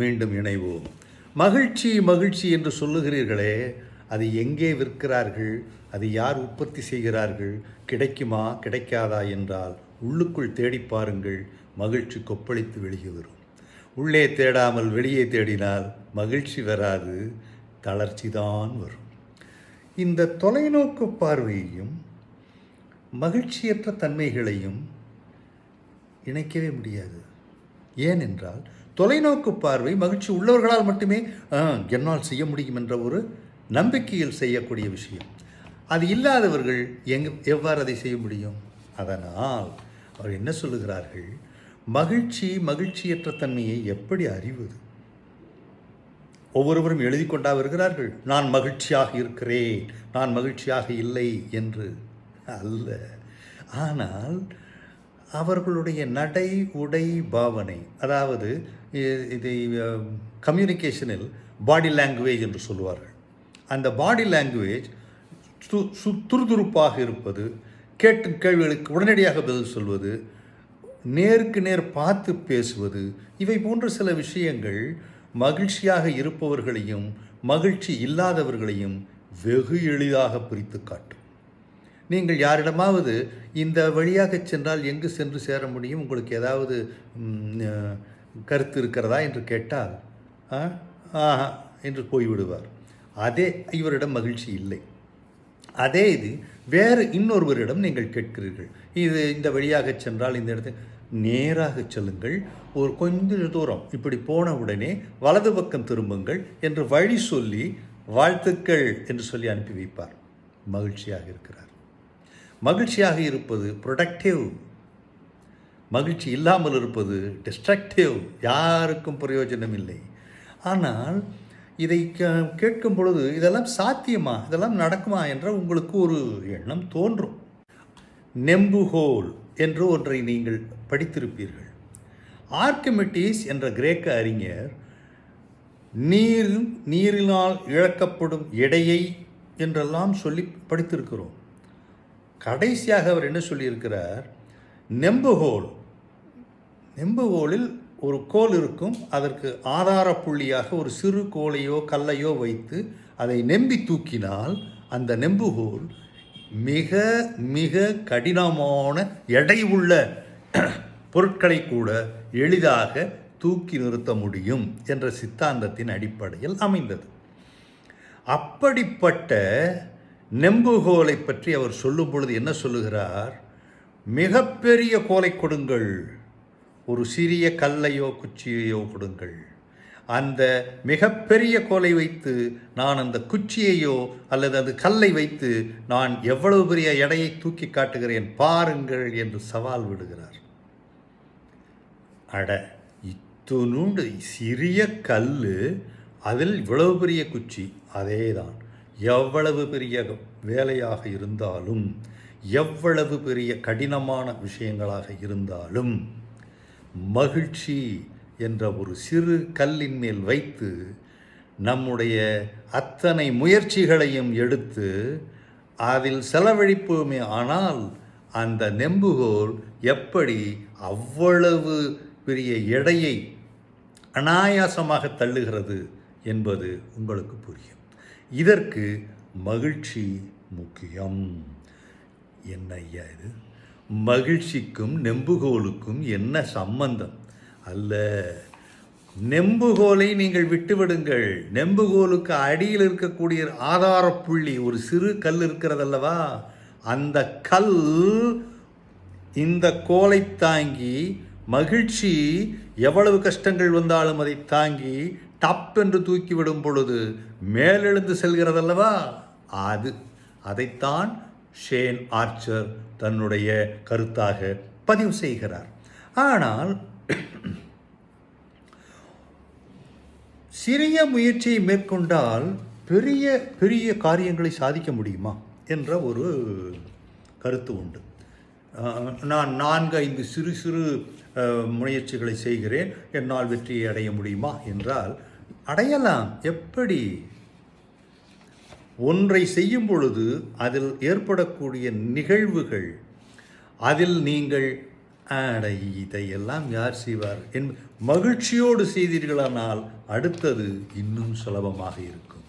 மீண்டும் இணைவோம். மகிழ்ச்சி மகிழ்ச்சி என்று சொல்லுகிறீர்களே அது எங்கே விற்கிறார்கள் அது யார் உற்பத்தி செய்கிறார்கள் கிடைக்குமா கிடைக்காதா என்றால் உள்ளுக்குள் தேடி பாருங்கள் மகிழ்ச்சி கொப்பளித்து வெளியே வரும். உள்ளே தேடாமல் வெளியே தேடினால் மகிழ்ச்சி வராது தளர்ச்சி தான் வரும். இந்த தொலைநோக்கு பார்வையையும் மகிழ்ச்சியற்ற தன்மைகளையும் இணைக்கவே முடியாது. ஏனென்றால் தொலைநோக்கு பார்வை மகிழ்ச்சி உள்ளவர்களால் மட்டுமே "ஆ, என்னால் செய்ய முடியும் என்ற ஒரு நம்பிக்கையில் செய்யக்கூடிய விஷயம். அது இல்லாதவர்கள் எங் எவ்வாறு அதை செய்ய முடியும்? அதனால் அவர் என்ன சொல்லுகிறார்கள்? மகிழ்ச்சி மகிழ்ச்சியற்ற தன்மையை எப்படி அறிவது? ஒவ்வொருவரும் எழுதி கொண்டா வருகிறார்கள் நான் மகிழ்ச்சியாக இருக்கிறேன் நான் மகிழ்ச்சியாக இல்லை என்று. அல்ல. ஆனால் அவர்களுடைய நடை உடை பாவனை அதாவது இதை கம்யூனிகேஷனில் பாடி லாங்குவேஜ் என்று சொல்லுவார்கள். அந்த பாடி லாங்குவேஜ் சு சு துருதுருப்பாக இருப்பது கேட்டு கேள்விகளுக்கு உடனடியாக பதில் சொல்வது நேருக்கு நேர் பார்த்து பேசுவது இவை போன்ற சில விஷயங்கள் மகிழ்ச்சியாக இருப்பவர்களையும் மகிழ்ச்சி இல்லாதவர்களையும் வெகு எளிதாக பிரித்து காட்டும். நீங்கள் யாரிடமாவது இந்த வழியாக சென்றால் எங்கு சென்று சேர முடியும்? உங்களுக்கு ஏதாவது கருத்து இருக்கிறதா? என்று கேட்டால் "ஆ, ஆஹா என்று போய்விடுவார். அதே இவரிடம் மகிழ்ச்சி இல்லை. அதே இது வேறு இன்னொருவரிடம் நீங்கள் கேட்கிறீர்கள். இது இந்த வழியாக சென்றால் இந்த இடத்து நேராக செல்லுங்கள். ஒரு கொஞ்ச தூரம் இப்படி போன உடனே வலது பக்கம் திரும்புங்கள் என்று வழி சொல்லி வாழ்த்துக்கள் என்று சொல்லி அனுப்பி வைப்பார். மகிழ்ச்சியாக இருக்கிறார். மகிழ்ச்சியாக இருப்பது ப்ரொடக்டிவ் மகிழ்ச்சி இல்லாமல் இருப்பது டிஸ்ட்ரக்டிவ் யாருக்கும் பிரயோஜனம் இல்லை. ஆனால் இதை கே- கேட்கும் பொழுது இதெல்லாம் சாத்தியமா? இதெல்லாம் நடக்குமா என்ற உங்களுக்கு ஒரு எண்ணம் தோன்றும். நெம்புகோல் என்று ஒன்றை நீங்கள் படித்திருப்பீர்கள். ஆர்க்கிமெட்டிஸ் என்ற கிரேக்க அறிஞர் நீர் நீரினால் இழக்கப்படும் எடையை என்றெல்லாம் சொல்லி படித்திருக்கிறோம். கடைசியாக அவர் என்ன சொல்லியிருக்கிறார்? நெம்புகோல் நெம்புகோலில் ஒரு கோல் இருக்கும். அதற்கு ஆதார புள்ளியாக ஒரு சிறு கோலையோ கல்லையோ வைத்து அதை நெம்பி தூக்கினால் அந்த நெம்புகோல் மிக மிக கடினமான எடை உள்ள பொருட்களை கூட எளிதாக தூக்கி நிறுத்த முடியும் என்ற சித்தாந்தத்தின் அடிப்படையில் அமைந்தது. அப்படிப்பட்ட நெம்புகோலை பற்றி அவர் சொல்லும் பொழுது என்ன சொல்லுகிறார்? மிகப்பெரிய கோலை கொடுங்கள். ஒரு சிறிய கல்லையோ குச்சியையோ கொடுங்கள். அந்த மிகப்பெரிய கோலை வைத்து நான் அந்த குச்சியையோ அல்லது அந்த கல்லை வைத்து நான் எவ்வளவு பெரிய எடையை தூக்கி காட்டுகிறேன் பாருங்கள் என்று சவால் விடுகிறார். அட இத்துணுண்டு சிறிய கல் அதில் இவ்வளவு பெரிய குச்சி அதே தான் எவ்வளவு பெரிய வேலையாக இருந்தாலும் எவ்வளவு பெரிய கடினமான விஷயங்களாக இருந்தாலும் மகிழ்ச்சி என்ற ஒரு சிறு கல்லின் மேல் வைத்து நம்முடைய அத்தனை முயற்சிகளையும் எடுத்து அதில் செலவழிப்போமே ஆனால் அந்த நெம்புகோல் எப்படி அவ்வளவு பெரிய எடையை அனாயாசமாக தள்ளுகிறது என்பது உங்களுக்கு புரியும். இதற்கு மகிழ்ச்சி முக்கியம். என்ன ஐயா இது? மகிழ்ச்சிக்கும் நெம்புகோலுக்கும் என்ன சம்பந்தம்? அல்ல நெம்புகோலை நீங்கள் விட்டுவிடுங்கள். நெம்புகோலுக்கு அடியில் இருக்கக்கூடிய ஆதார புள்ளி ஒரு சிறு கல் இருக்கிறதல்லவா? அந்த கல் இந்த கோலை தாங்கி மகிழ்ச்சி எவ்வளவு கஷ்டங்கள் வந்தாலும் அதை தாங்கி டப் என்று தூக்கிவிடும் பொழுது மேலெழுந்து செல்கிறதல்லவா? அது. அதைத்தான் ஷேன் ஆர்ச்சர் தன்னுடைய கருத்தாக பதிவு செய்கிறார். ஆனால் சிறிய முயற்சியை மேற்கொண்டால் பெரிய பெரிய காரியங்களை சாதிக்க முடியுமா? என்ற ஒரு கருத்து உண்டு. நான் நான்கு ஐந்து சிறு சிறு முயற்சிகளை செய்கிறேன். என்னால் வெற்றியை அடைய முடியுமா என்றால் அடையலாம். எப்படி? ஒன்றை செய்யும் பொழுது அதில் ஏற்படக்கூடிய நிகழ்வுகள் அதில் நீங்கள் அடை இதையெல்லாம் யார் செய்வார்? என் மகிழ்ச்சியோடு செய்தீர்களானால் அடுத்தது இன்னும் சுலபமாக இருக்கும்.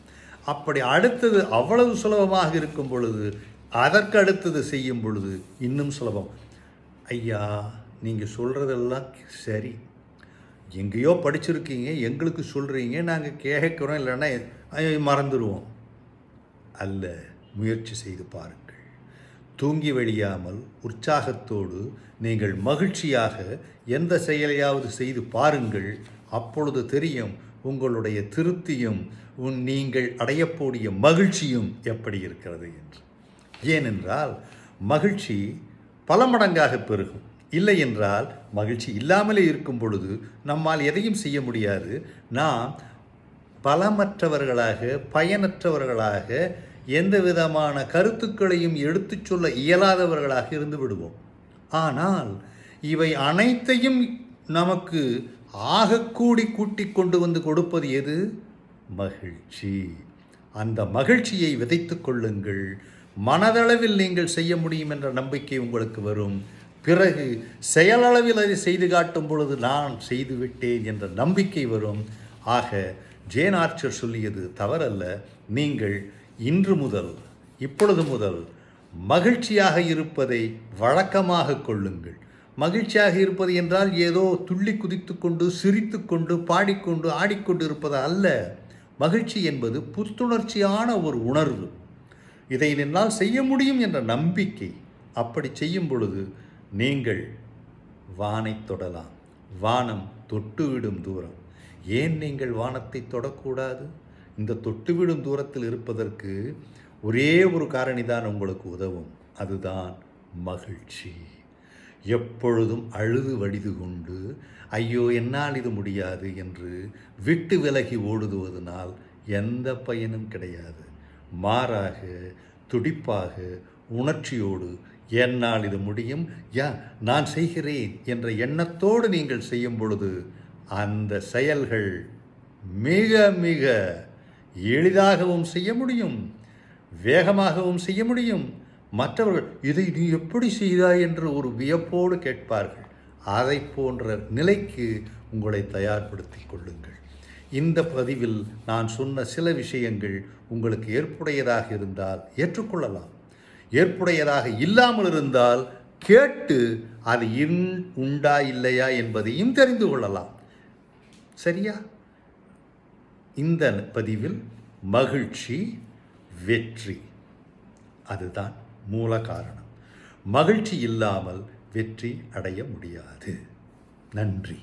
அப்படி அடுத்தது அவ்வளவு சுலபமாக இருக்கும் பொழுது அதற்கு அடுத்தது செய்யும் பொழுது இன்னும் சுலபம். ஐயா நீங்கள் சொல்கிறதெல்லாம் சரி. எங்கேயோ படிச்சிருக்கீங்க எங்களுக்கு சொல்கிறீங்க நாங்கள் கேட்குறோம் இல்லைன்னா மறந்துடுவோம். அல்ல முயற்சி செய்து பாருங்கள். தூங்கி வெளியாமல் உற்சாகத்தோடு நீங்கள் மகிழ்ச்சியாக எந்த செயலையாவது செய்து பாருங்கள். அப்பொழுது தெரியும் உங்களுடைய திருப்தியும் உன் நீங்கள் அடையக்கூடிய மகிழ்ச்சியும் எப்படி இருக்கிறது என்று. ஏனென்றால் மகிழ்ச்சி பல மடங்காக பெருகும். இல்லை என்றால் மகிழ்ச்சி இல்லாமலே இருக்கும் பொழுது நம்மால் எதையும் செய்ய முடியாது. நாம் பலமற்றவர்களாக பயனற்றவர்களாக எந்த விதமான கருத்துக்களையும் எடுத்துச் சொல்ல இயலாதவர்களாக இருந்து விடுவோம். ஆனால் இவை அனைத்தையும் நமக்கு ஆகக்கூடி கூட்டி கொண்டு வந்து கொடுப்பது எது? மகிழ்ச்சி. அந்த மகிழ்ச்சியை விதைத்து கொள்ளுங்கள். மனதளவில் நீங்கள் செய்ய முடியும் என்ற நம்பிக்கை உங்களுக்கு வரும். பிறகு செயலளவில் அதை செய்து காட்டும் பொழுது நான் செய்துவிட்டேன் என்ற நம்பிக்கை வரும். ஆக ஜேன் ஆர்ச்சர் சொல்லியது தவறல்ல. நீங்கள் இன்று முதல் இப்பொழுது முதல் மகிழ்ச்சியாக இருப்பதை வழக்கமாக கொள்ளுங்கள். மகிழ்ச்சியாக இருப்பது என்றால் ஏதோ துள்ளி குதித்துக்கொண்டு சிரித்துக்கொண்டு பாடிக்கொண்டு ஆடிக்கொண்டு இருப்பது அல்ல. மகிழ்ச்சி என்பது புத்துணர்ச்சியான ஒரு உணர்வு. இதை என்னால் செய்ய முடியும் என்ற நம்பிக்கை அப்படி செய்யும் பொழுது நீங்கள் வானை தொடலாம். வானம் தொட்டுவிடும் தூரம். ஏன் நீங்கள் வானத்தை தொடக்கூடாது? இந்த தொட்டுவிடும் தூரத்தில் இருப்பதற்கு ஒரே ஒரு காரணிதான் உங்களுக்கு உதவும். அதுதான் மகிழ்ச்சி. எப்பொழுதும் அழுது வடிது கொண்டு ஐயோ என்னால் இது முடியாது என்று விட்டு விலகி ஓடுதுவதனால் எந்த பயனும் கிடையாது. மாறாக துடிப்பாக உணர்ச்சியோடு என்னால் இது முடியும். யா நான் செய்கிறேன் என்ற எண்ணத்தோடு நீங்கள் செய்யும் பொழுது அந்த செயல்கள் மிக மிக எளிதாகவும் செய்ய முடியும் வேகமாகவும் செய்ய முடியும். மற்றவர்கள் இதை நீ எப்படி செய்தாய்? என்று ஒரு வியப்போடு கேட்பார்கள். அதை போன்ற நிலைக்கு உங்களை தயார்படுத்திக் கொள்ளுங்கள். இந்த பதிவில் நான் சொன்ன சில விஷயங்கள் உங்களுக்கு ஏற்புடையதாக இருந்தால் ஏற்றுக்கொள்ளலாம். ஏற்புடையதாக இல்லாமல் இருந்தால் கேட்டு அது இன் உண்டா இல்லையா என்பதையும் தெரிந்து கொள்ளலாம். சரியா? இந்த பதிவில் மகிழ்ச்சி வெற்றி. அதுதான் மூல காரணம். மகிழ்ச்சி இல்லாமல் வெற்றி அடைய முடியாது. நன்றி.